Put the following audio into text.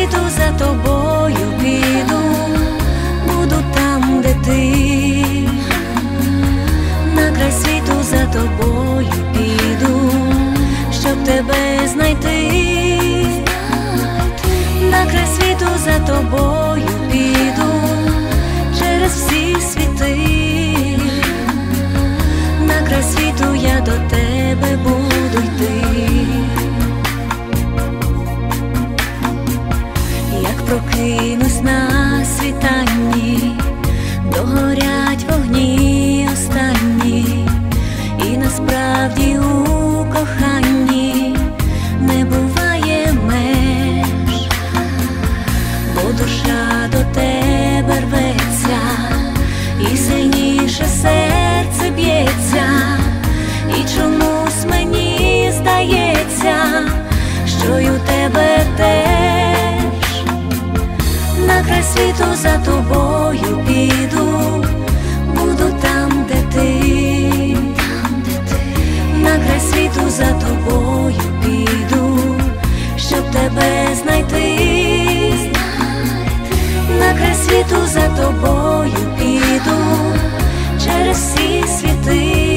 світу за тобою піду, буду там, де ти, на край світу за тобою піду, щоб тебе знайти, на край світу за тобою. Кинусь на світанні. за тобою піду, буду там, де ти, там, де ти, на край світу за тобою піду, щоб тебе знайти, на край світу за тобою піду, через всі світи.